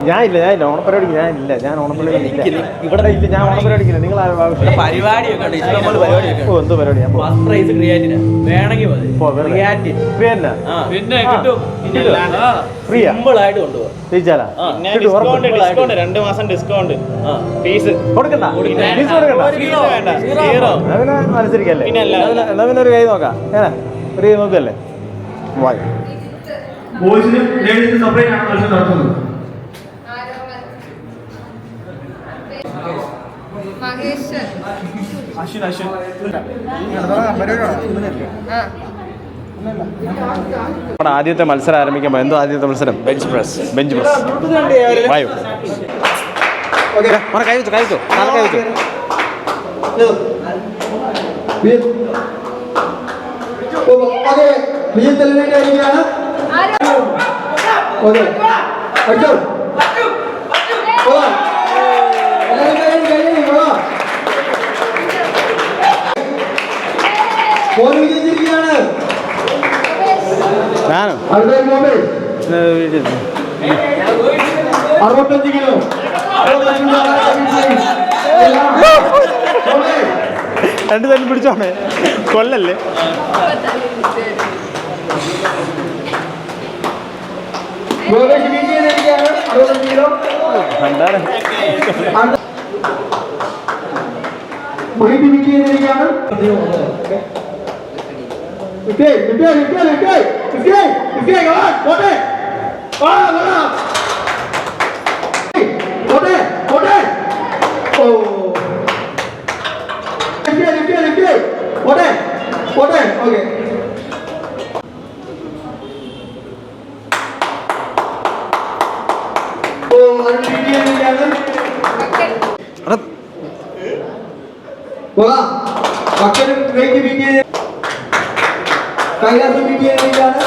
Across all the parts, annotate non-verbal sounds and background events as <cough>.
ഞാൻ ഇല്ല ഞാൻ ഇല്ല. ഓണപ്പരിപാടിക്ക് ഞാൻ ഇല്ല ഞാൻ ഓണപ്പരിപാടി ഇല്ല. ഇവിടെ ഇല്ല ഞാൻ ഓണപ്പരിപാടിക്കില്ല നിങ്ങൾ പരിപാടിയൊക്കെ ഉണ്ട് ഇഷ്ടംപോലെ പരിപാടിയൊക്കെ ഓ എന്തോ പരിപാടി ഞാൻ ഫസ്റ്റ് പ്രൈസ് ക്രിയാറ്റിന് വേണമെങ്കിൽ മതി. ക്രിയാറ്റിൻ ഫ്രീ തന്നെ ആ. പിന്നെ കിട്ടും. ഫ്രീയാ സിമ്പിൾ ആയിട്ട് കൊണ്ടുപോകാം. ജയിച്ചാലാ? പിന്നെ കിട്ടും, ഉറപ്പ്. ഡിസ്കൗണ്ട് ഡിസ്കൗണ്ട് രണ്ട് മാസം ഡിസ്കൗണ്ട് ആ. ഫീസ് കൊടുക്കണ്ട. കൊടുക്കണ്ട. ഫീസ് കൊടുക്കണ്ട. ഫീസ് വേണ്ട സീറോ എന്നാ പിന്നെ മത്സരിക്കല്ലേ? പിന്നെ അല്ല. എന്നാ പിന്നെ- എന്നാ പിന്നെ ഒരു കൈ നോക്കാം. ഒരു കൈ നോക്കല്ലേ? വായി ബോയ്സിനും ലേഡീസിനും സെപ്പറേറ്റ് ആണ് മത്സരം നടത്തുന്നത് മഹേഷ്. അശ്വിൻ അശ്വിൻ. നമ്മുടെ ആദ്യത്തെ മത്സരം ആരംഭിക്കുമ്പോൾ എന്തോ ആദ്യത്തെ മത്സരം? ബെഞ്ച് പ്രസ് ബെഞ്ച് പ്രസ് വായു മോനെ കൈ വെച്ചു കൈ വെച്ചു. നാളെ കൈ വെച്ചു. ഓക്കെ ഞാനോ? അറുപത്തഞ്ച് കിലോ. രണ്ട് തന്നെ പിടിച്ചോണേ. കൊല്ലല്ലേ? മൊബൈൽ വിജയിച്ചിരിക്കുകയാണ് അറുപത്തഞ്ച് കിലോ ഭണ്ഡാരം മൊഹിത് വിജയിച്ചിരിക്കുകയാണ് വിജയ് വിജയ് വിജയ് വിജയ് വിജയ് വിജയ് വാ പോട്ടെ വാ വാ പോട്ടെ പോട്ടെ ഓ വിജയ് വിജയ് വിജയ് പോട്ടെ പോട്ടെ ഓക്കെ കൈലാസം ബീറ്റ് ചെയ്തിരിക്കുകയാണ്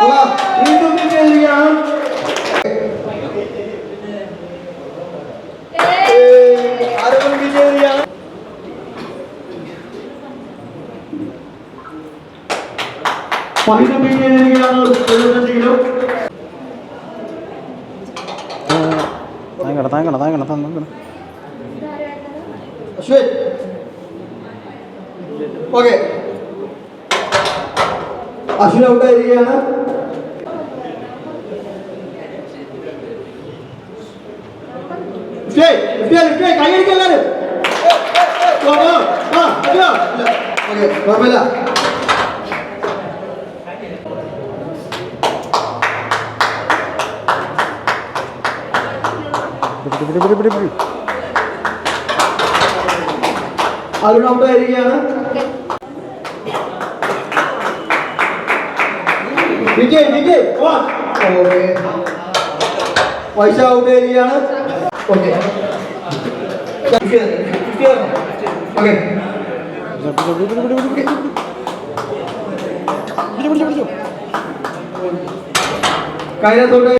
പോകാം വീണ്ടും ബീറ്റ് ചെയ്തിരിക്കുകയാണ് ഏയ്, ആരോഗ്യം ബീറ്റ് ചെയ്തിരിക്കുകയാണ് മഹിതം ബീറ്റ് ചെയ്തിരിക്കുകയാണ് എഴുപത്തഞ്ച് കിലോ താങ്കട താങ്കട താങ്കട താങ്കട അശ്വിൻ ഓക്കെ. അശ്വിൻ ഔട്ടായിരിക്കുകയാണ് ആയിരിക്കുകയാണ്. വിജയ്, വിജയ്, വിജയ് വിജയ് വൈശ ഔട്ടായിരിക്കുകയാണ് ഓക്കെ. ഓക്കെ. കൈനത്തോട്ട്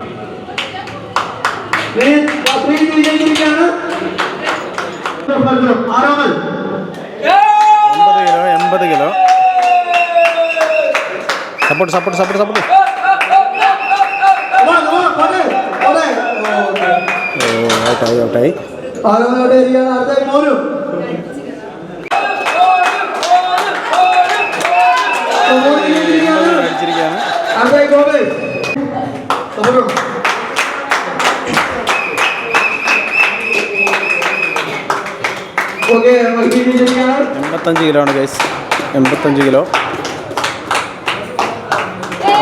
സപ്പോർട്ട് സപ്പോർട്ട് സപ്പോർട്ട് സപ്പോർട്ട്. ഔട്ടായി ഔട്ടായി. എൺപത്തഞ്ച് കിലോ ആണ് ഗൈസ് എൺപത്തഞ്ച് കിലോ ആ മോനെ അടിച്ചടിച്ചടിച്ച് താഴെ താഴെ താഴെ താഴെ അവിടെ അവിടെ lift lift lift lift lift okay അമിതോട്ടായിരിക്കുകയാണ്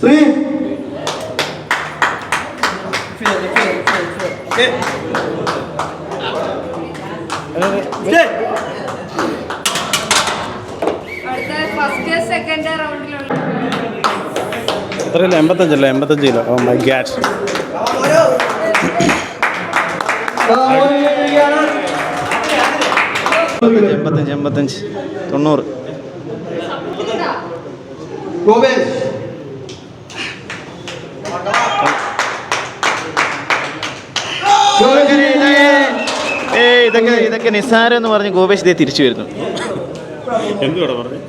Sree first second റൗണ്ടിലുള്ള അത്രയല്ല എൺപത്തഞ്ചല്ലേ എൺപത്തഞ്ച് കിലോ. ഓ മൈ ഗ്യാഡ് എൺപത്തഞ്ച് എൺപത്തഞ്ച്. തൊണ്ണൂറ്. ഇതൊക്കെ ഇതൊക്കെ നിസ്സാരം എന്ന് പറഞ്ഞ് ഗോപേഷ് ദേ തിരിച്ചു വരുന്നു. എന്തുകൂടെ പറഞ്ഞു?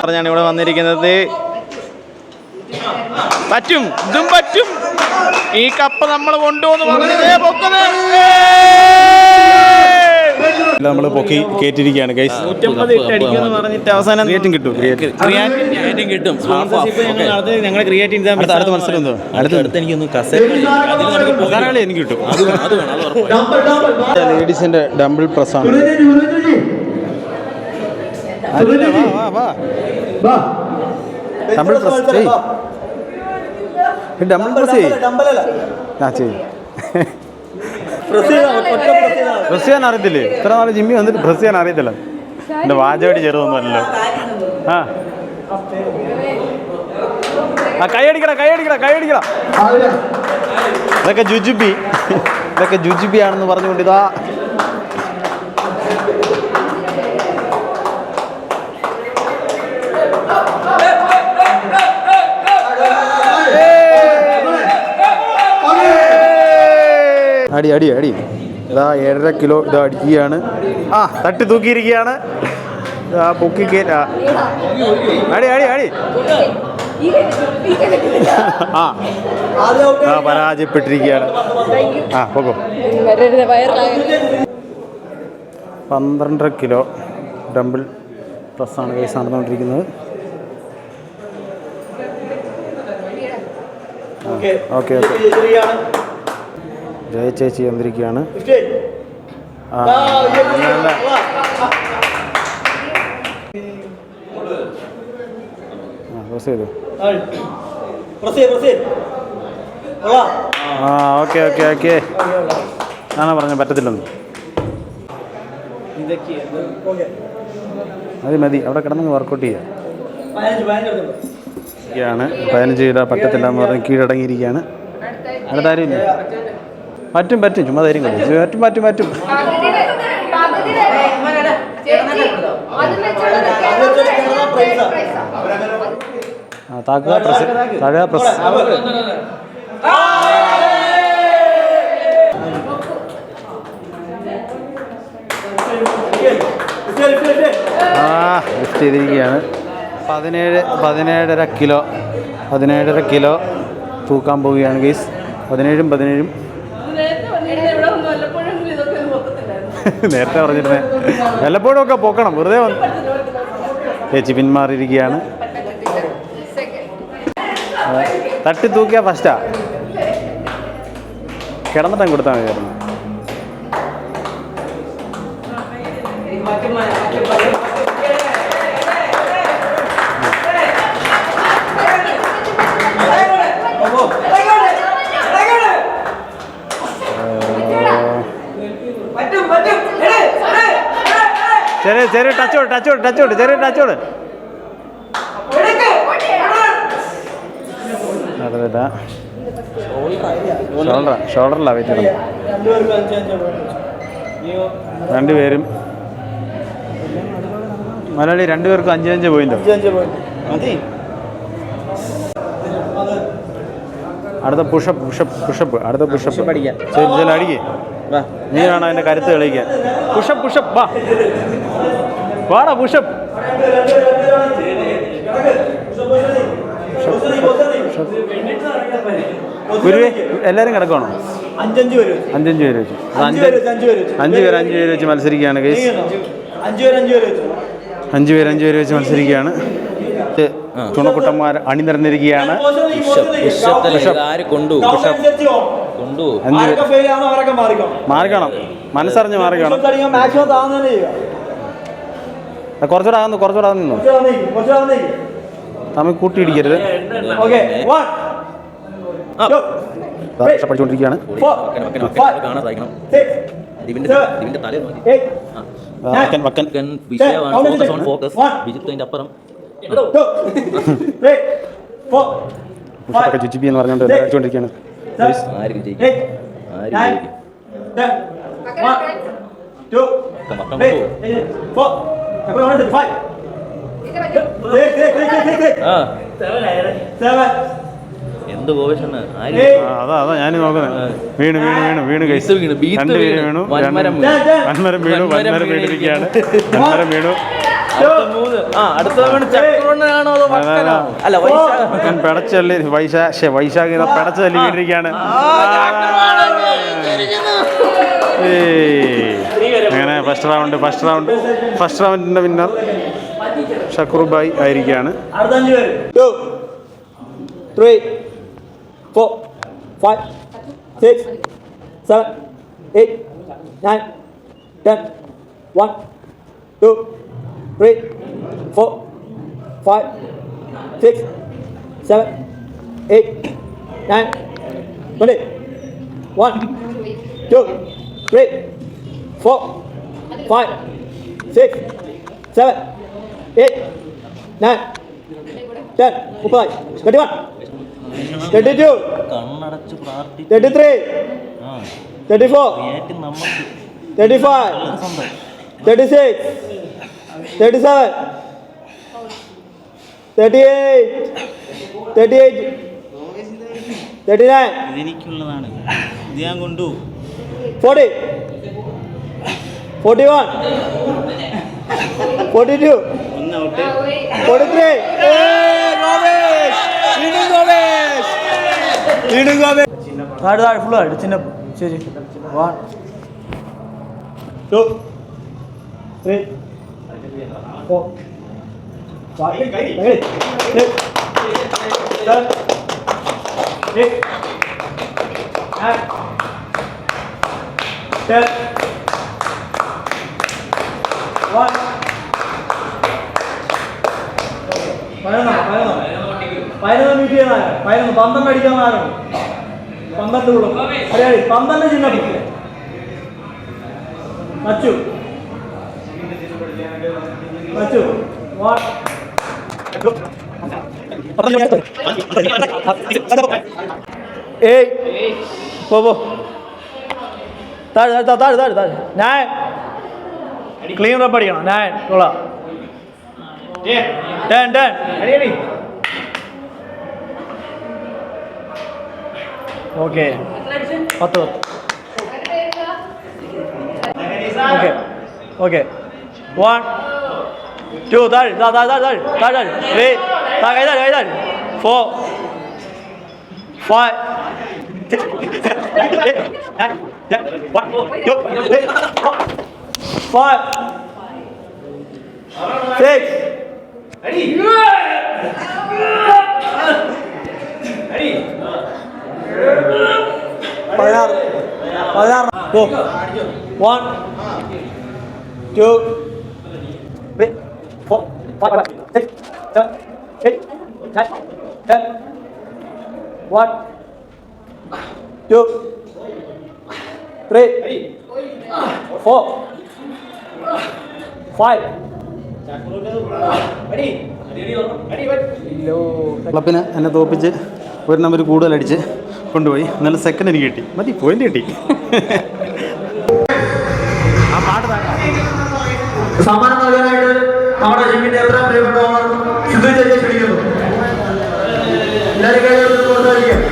പറഞ്ഞാണ് ഇവിടെ വന്നിരിക്കുന്നത്. പറ്റും. ഇതും പറ്റും. ഈ കപ്പ് നമ്മൾ കൊണ്ടുപോകുന്നു പറഞ്ഞതേ പൊക്കുന്നത് നമ്മൾ പൊക്കി കേറ്റിരിക്കുകയാണ് ഗൈസ് അവസാനം ക്രിയേറ്റും കിട്ടും കിട്ടും. ഞങ്ങൾ ക്രിയേറ്റ് അടുത്ത അടുത്ത മത്സരം എന്തോ അടുത്ത എനിക്കൊന്ന് എനിക്ക് കിട്ടും. ലേഡീസിന്റെ ഡബിൾ പ്രസ് ആണ് ഡബിൾ പ്രസ് ചെയ് ഡബിൾ പ്രസ് ചെയ് ആ ചെയ് പ്രസ് ചെയ്യാൻ അറിയത്തില്ലേ? ഇത്ര നാൾ ജിമ്മി വന്നിട്ട് പ്രസ് ചെയ്യാൻ അറിയത്തില്ല. എന്റെ വാചകടി ചെറുതൊന്നുമല്ലോ ആ. ആ കൈയടിക്കട കൈയടിക്കട കൈയടിക്കട ഇതൊക്കെ ജുജുബി. ഇതൊക്കെ ജുജുബി ആണെന്ന് പറഞ്ഞുകൊണ്ട് ഇതാ അടി അടി അടി. ഇതാ ഏഴര കിലോ ഇതാ അടിക്കുകയാണ്. ആ തട്ടി തൂക്കിയിരിക്കുകയാണ്. ഇതാ പൊക്കി കയറ്റ അടി അടി അടി. ആ. ആ പരാജയപ്പെട്ടിരിക്കുകയാണ്. ആ പോകോ പന്ത്രണ്ടര കിലോ ഡംബിൾ പ്രസ്സാണ് കേസ് നടന്നുകൊണ്ടിരിക്കുന്നത്. Okay okay. ജയ ചേച്ചി വന്നിരിക്കുകയാണ്. ആ ഓക്കെ ഓക്കെ ഓക്കെ ആണോ പറഞ്ഞ പറ്റത്തില്ലെന്ന്. മതി മതി. അവിടെ കിടന്ന് വർക്കൗട്ട് ചെയ്യാം. പതിനഞ്ച് കിലോ പറ്റത്തില്ല എന്ന് പറഞ്ഞ് കീഴടങ്ങിയിരിക്കുകയാണ്. അടുത്താരും ഇല്ല? പറ്റും പറ്റും ചുമ്മാ ധൈര്യം കളി താഴെ പ്രസ് ആ ലിഫ്റ്റ് ചെയ്തിരിക്കുകയാണ്. പതിനേഴ് പതിനേഴര കിലോ പതിനേഴര കിലോ തൂക്കാൻ പോവുകയാണ് ഗീസ്. പതിനേഴും പതിനേഴും. <laughs> നേരത്തെ പറഞ്ഞിരുന്നേ. വല്ലപ്പോഴും ഒക്കെ പൊക്കണം. വെറുതെ വന്ന് ചേച്ചി പിന്മാറിയിരിക്കുകയാണ്. തട്ടി തൂക്കിയാ ഫസ്റ്റാ കിടന്നിട്ടും കൊടുത്താൽ മതിയായിരുന്നു. ചെറിയ ചെറിയ ടച്ചോട് ടച്ചോട് ടച്ചോട് ചെറിയ ടച്ച് അതല്ല ഷോൾഡർ ഷോൾഡറിലാണ് വെയിറ്റ് രണ്ടുപേരും. മലയാളി രണ്ടുപേർക്കും അഞ്ച് അഞ്ച് പോയിന്റോ അടുത്ത പുഷപ്പ് പുഷപ്പ് പുഷപ്പ് അടുത്ത പുഷപ്പ് അടിക്കാം. അതിന്റെ വാ നീ വേണം അതിന്റെ കരുത്ത് തെളിയിക്കാൻ. പുഷപ്പ് പുഷപ്പ് വാ. വാടാ പുഷപ്പ് ഗുരുവേ എല്ലാവരും കിടക്കണോ അഞ്ചഞ്ച് പേര് വെച്ച്. അഞ്ചഞ്ച് പേര് വെച്ച് അഞ്ച് അഞ്ച് പേര് അഞ്ച് പേര് വെച്ച്. അഞ്ച് പേര് അഞ്ച് പേര് വെച്ച് മത്സരിക്കുകയാണ് കേസ് അഞ്ച് പേര് അഞ്ച് പേര് വെച്ച്. അഞ്ച് പേര് അഞ്ച് പേര് വെച്ച് മത്സരിക്കുകയാണ്. തുണക്കുട്ടന്മാർ അണിനിരന്നിരിക്കുകയാണ്. പുഷത്തിൽ മാറിക്കണം. മനസ്സറിഞ്ഞ് മാറിക്കണം. കുറച്ചുകൂടെ ആകുന്നു കുറച്ചുകൂടെ ആകുന്നു. തമ്മിൽ കൂട്ടിയിടിക്കരുത്. പഠിച്ചുകൊണ്ടിരിക്കുകയാണ് അപ്പുറം. ചുച്ചിപ്പി എന്ന് പറഞ്ഞോണ്ട് അടിച്ചുകൊണ്ടിരിക്കുകയാണ്. ആര് വിജയിക്കും? ആര് വിജയിക്കും. എന്ത് ഗോവേഷണ് അതാ അതാ ഞാൻ നോക്കുന്നത് വീണു വീണു വീണു വീണു കഴിച്ചു വീണു, രണ്ട് വീണു, വീണു. വൻമരം വീണു. വൻമരം വീണു വൻമരം വൻമരം വീണിരിക്കുകയാണ്. വൻമരം വീണു. മൂന്ന്. ആ അടുത്ത വീണ് ചക്രവണ്ണനാണോ അതോ വട്ടനാണോ അല്ല വൈശാഖ ഞാൻ പിടച്ചല്ലി വൈശാഖ് ഇതാ പിടച്ച തല്ലി വീണിരിക്കുകയാണ് അങ്ങനെ first round first round first റൗണ്ടിന്റെ winner ആയിരിക്കുകയാണ്. അഞ്ച് പേര്. Two three four five six seven eight nine ten one two three four, five, six, seven, eight, nine, twenty. One, two, three, four, five, six, seven, eight, nine, ten, മുപ്പതായി thirty one thirty two thirty three thirty four thirty five thirty six thirty seven thirty eight thirty eight thirty nine എനിക്കുള്ളതാണ് ഇത് ഞാൻ കൊണ്ടു forty forty one forty two forty three താഴെ താഴെ full താഴെ ചിന്ന ശരി. One two three ten one. പതിനൊന്ന് പതിനൊന്ന്. പതിനൊന്ന് മീറ്റ് ചെയ്യുന്ന പതിനൊന്ന് പന്ത്രണ്ട് അടിക്കാവുന്ന ആരാണ് പന്ത്രണ്ട് കൂടും അറിയാതെ പന്ത്രണ്ട് മച്ചു മച്ചു. വൺ ഏയ് പോ പോ. താഴെ താഴെ താഴെ താഴെ താഴെ. ഞാൻ ക്ലീൻ റബ്ബ് അടിക്കണം. ഞാൻ കൊള്ളാം. Turn turn okay. പത്ത് പത്ത്. ഓക്കെ. ഓക്കെ. വൺ ടു താഴെ താഴെ താഴെ താഴെ താഴെ താഴെ ത്രീ താഴെ താഴെ താഴെ താഴെ ഫോർ ഫൈവ് five, six, പതിനാറ് പതിനാറ് go one two three five, six, seven, eight, nine, ten. One, two, three, four, five. ക്ലബിന് എന്നെ തോപ്പിച്ച് ഒരു നമ്പർ കൂടുതൽ അടിച്ച് കൊണ്ടുപോയി നല്ല സെക്കൻഡ് എനിക്ക് കിട്ടി മതി പോയിന്റ് കിട്ടി ആ പാട്ട് സമ്മാനം നൽകാനായിട്ട് നമ്മുടെ ജിമ്മിന്റെ എത്ര പ്രിയപ്പെട്ടവർ ചേച്ചിയെ ക്ഷണിക്കുന്നു. എല്ലാവരും കൈയ്യെടുത്ത് കൊടുത്തായിരിക്കും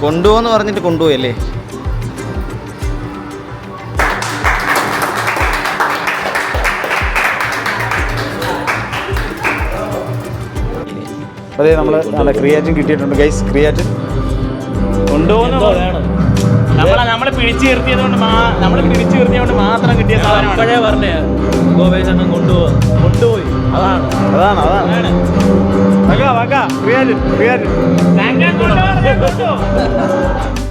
കൊണ്ടുപോകുന്ന പറഞ്ഞിട്ട് കൊണ്ടുപോയല്ലേ? അതെ നമ്മൾ നല്ല ക്രിയാറ്റിൻ കിട്ടിയിട്ടുണ്ട്. Guys creatine. കൊണ്ടുപോകുന്ന നമ്മളെ നമ്മളെ പിടിച്ചു നിർത്തിയത് കൊണ്ട് നമ്മളെ പിടിച്ചു നിർത്തിയത് കൊണ്ട് മാത്രം കിട്ടിയ സാധനമാണ്. അപ്പോഴേ പറഞ്ഞേ ഗോവേഷണം കൊണ്ടുപോകാം കൊണ്ടുപോയി. അതാണ്. അതാണ് അതാണ്. വക വക ഞാൻ കൊണ്ടുപോകാൻ